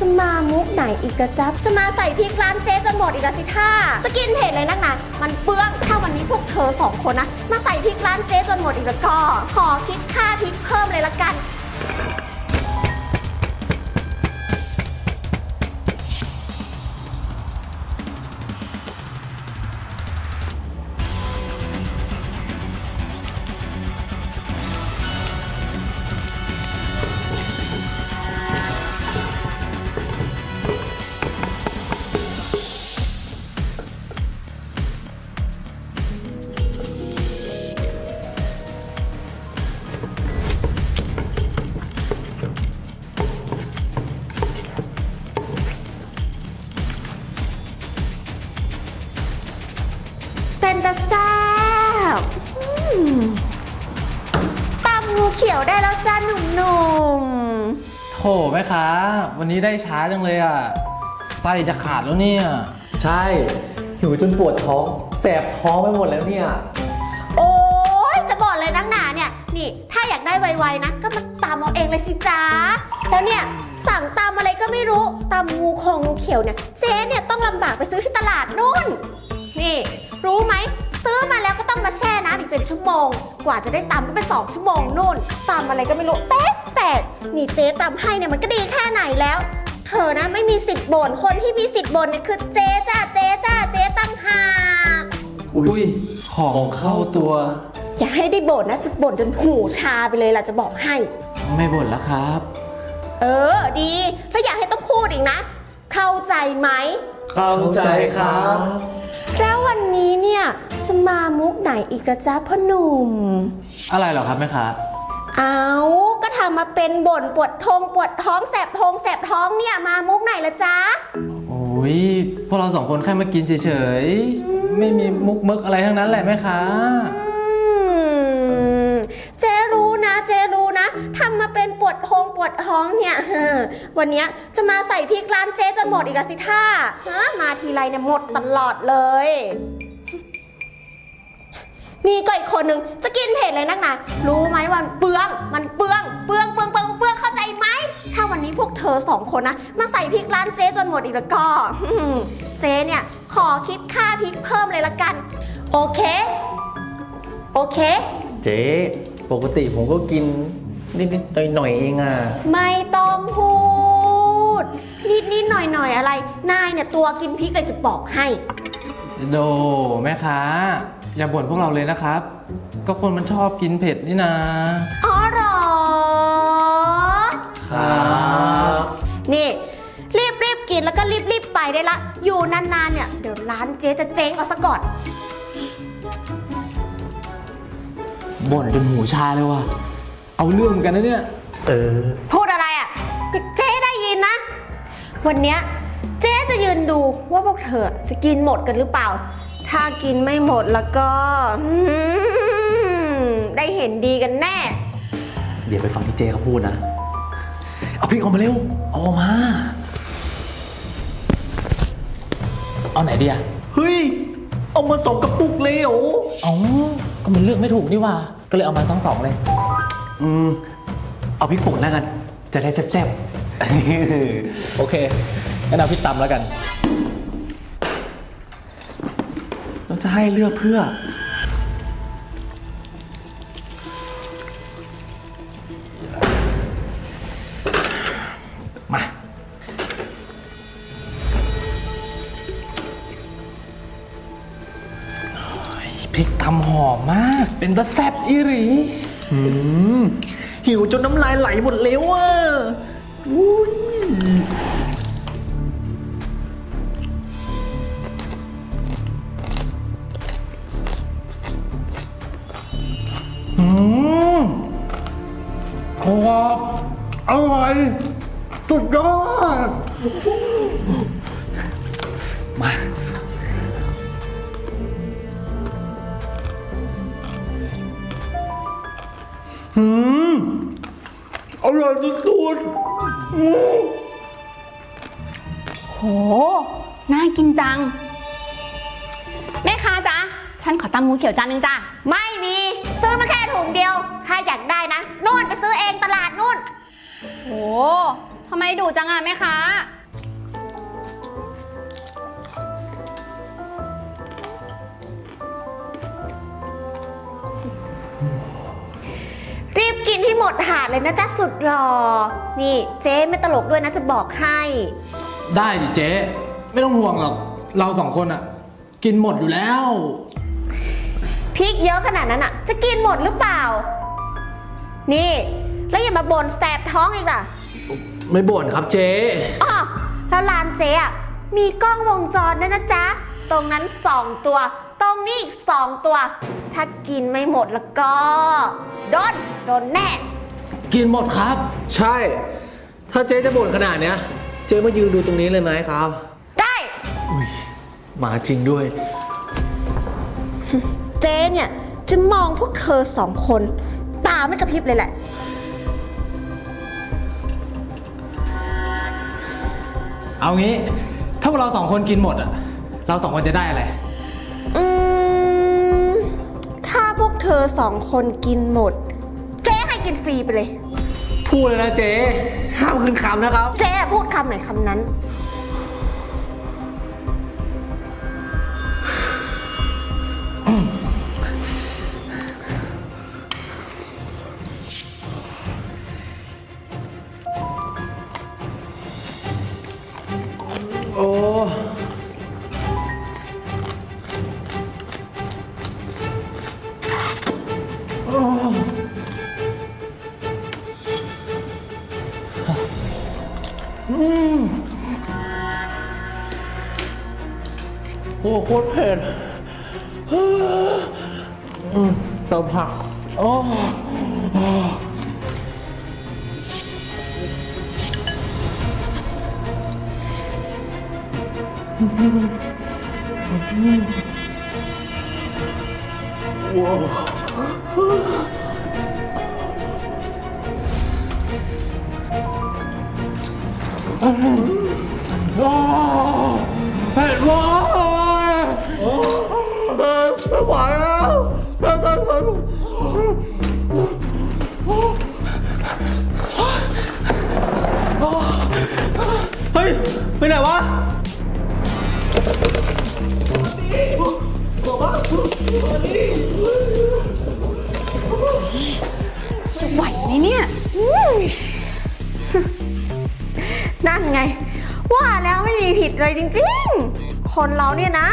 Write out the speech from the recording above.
จะมามุกไหนอีกระจ๊บจะมาใส่พริกร้านเจ๊จนหมดอีกล้วสิท่า จะกินเผ็ดเลยนักหนามันเปื้องถ้าวันนี้พวกเธอสองคนนะ มาใส่พริกร้านเจ๊จนหมดอีกแล้วก็ ขอคิดค่าพริกเพิ่มเลยละกัน ตะแซ่บอืมตำงูเขียวได้แล้วจ้าหนุ่มโถแม่ค้า วันนี้ได้ช้าจังเลยอะไส้จะขาดแล้วเนี่ย ใช่ หิวจนปวดท้อง แสบท้องไปหมดแล้วเนี่ย ๆ โอ้ยจะบอกเลยนักหนาเนี่ย นี่ ถ้าอยากได้ไวๆนะ ก็มาตำเอาเองเลยสิจ้าแล้วเนี่ย สั่งตำอะไรก็ไม่รู้ตำงูคงงูเขียวเนี่ย เจ๊เนี่ยต้องลำบากไปซื้อที่ตลาดนู่น นี่ รู้ไหมซื้อ มาแล้วก็ต้องมาแช่น้ำอีกเป็นชั่วโมง กว่าจะได้ตำก็เป็นสองชั่วโมงนู่นตำอะไรก็ไม่รู้แป๊กแปดนี่เจ๊ตำให้เนี่ยมันก็ดีแค่ไหนแล้ว เธอนะไม่มีสิทธิ์บ่นคนที่มีสิทธิ์บ่นเนี่ยคือเจ๊จ้าเจ๊จ้าเจ๊ตั้งหากอุ้ยของเข้าตัว อย่าให้ได้บ่นนะจะบ่นจนหูชาไปเลยล่ะจะบอกให้ ไม่บ่นแล้วครับ เออดีแล้วอยากให้ต้องพูดอีกนะ เข้าใจไหม เข้าใจครับ แล้ววันนี้เนี่ย จะมามุกไหนอีกระจ๊ะพ่อหนุ่ม อะไรเหรอครับแม่ค้าเอาก็ทำมาเป็นบ่นปวดท้องปวดท้องแสบท้องแสบท้องเนี่ยมามุกไหนละจ๊ะ โอ้ยพวกเราสองคนแค่มากินเฉยๆ ไม่มีมุกมึกอะไรทั้งนั้นแหละแม่ค้า ดท้องปวดท้องเนี่ยเออวันนี้จะมาใส่พริกร้านเจ๊จนหมดอีกแล้วสิท่าฮะมาทีไรเนี่ยหมดตลอดเลยมีก็อีกคนนึงจะกินเผ็ดเลยนักหนารู้ไหมว่ามันเปลือง มันเปลือง เปลืองเปลืองเปลืองเปลืองเข้าใจไหม ถ้าวันนี้พวกเธอสองคนนะมาใส่พริกร้านเจ๊จนหมดอีกแล้วก็เจ๊เนี่ย ขอคิดค่าพริกเพิ่มเลยละกัน โอเค โอเค เจ๊ปกติผมก็กิน นิดๆหน่อยๆเองอะ ไม่ต้องพูด นิดนิดๆหน่อยหน่อยๆอะไร นายเนี่ยตัวกินพริกเลยจะบอกให้ โดแม่ค้า อย่าบ่นพวกเราเลยนะครับ ก็คนมันชอบกินเผ็ดนี่นะ อ๋อเหรอ ครับ นี่ รีบรีบกินแล้วก็รีบรีบไปได้ละ อยู่นานๆเนี่ย เดี๋ยวร้านเจ๊จะเจ๊งเอาซะก่อน บ่นจนหูชาเลยว่ะ เอาเรื่องเหมือนกันนะเนี่ย เออ พูดอะไรอะก็เจ๊ได้ยินนะ วันเนี้ยเจ๊จะยืนดูว่าพวกเธอจะกินหมดกันหรือเปล่า ถ้ากินไม่หมดแล้วก็อืมได้เห็นดีกันแน่ เดี๋ยวไปฟังที่เจ๊เขาพูดนะ เอาพริกออกมาเร็ว เอาออกมา เอาไหนดีอะเฮ้ย เอามาสองกระปุกเลยเหรอเอาก็มันเลือกไม่ถูกนี่ว่า ก็เลยเอามาทั้งสองเลย อืม เอาพริกป่นแล้วกัน จะได้แซ่บๆโอเคงั้นเอาพี่ตำแล้วกันเราจะให้เลือกเพื่อ มา พริกตำหอมมาก เป็นตะแซบอีหรี อืมหิวจนน้ำลายไหลหมดแล้วอะอุ้ยอืมกรอบอร่อยสุดยอดมา อืมอร่อยสุดโห น่ากินจัง แม่ค้าจ๊ะ ฉันขอตำงูเขียวจานหนึ่งจ้ะ ไม่มี ซื้อมาแค่ถุงเดียว ถ้าอยากได้นะนู่นไปซื้อเองตลาดนู่น โหทำไมดุจังอะแม่ค้า ห้หมดถาดเลยนะจ๊ะสุดหรอนี่เจ๊ไม่ตลกด้วยนะจะบอกให้ ได้ดิเจ๊ ไม่ต้องห่วงหรอก เราสองคนอะกินหมดอยู่แล้ว พริกเยอะขนาดนั้นอะจะกินหมดหรือเปล่า นี่ แล้วอย่ามาบ่นแสบท้องอีกล่ะไม่บ่นครับเจ๊ อ๋อแล้วร้านเจ๊อะมีกล้องวงจรด้วยนะจ๊ะ ตรงนั้นสองตัว ตรงนี้อีกสองตัว ถ้ากินไม่หมดแล้วก็ โดน โดนแน่ กินหมดครับ ใช่ ถ้าเจ๊จะบ่นขนาดเนี้ย เจ๊มายืนดูตรงนี้เลยไหมครับ ได้ อุ้ยมาจริงด้วย เจ๊เนี่ย จะมองพวกเธอสองคน ตาไม่กระพริบเลยแหละ เอางี้ ถ้าพวกเราสองคนกินหมดอะเราสองคนจะได้อะไร เธอสองคนกินหมด เจ๊ให้กินฟรีไปเลย พูดเลยนะเจ๊ห้ามขึ้นคำนะครับ เจ๊พูดคำไหนคำนั้น โอ้โคตรเผ็ดเติมผักโอ้เจะไหวไหมเนี่ยนั่นไง ว่าแล้วไม่มีผิดเลยจริง ๆ คนเราเนี่ยนะ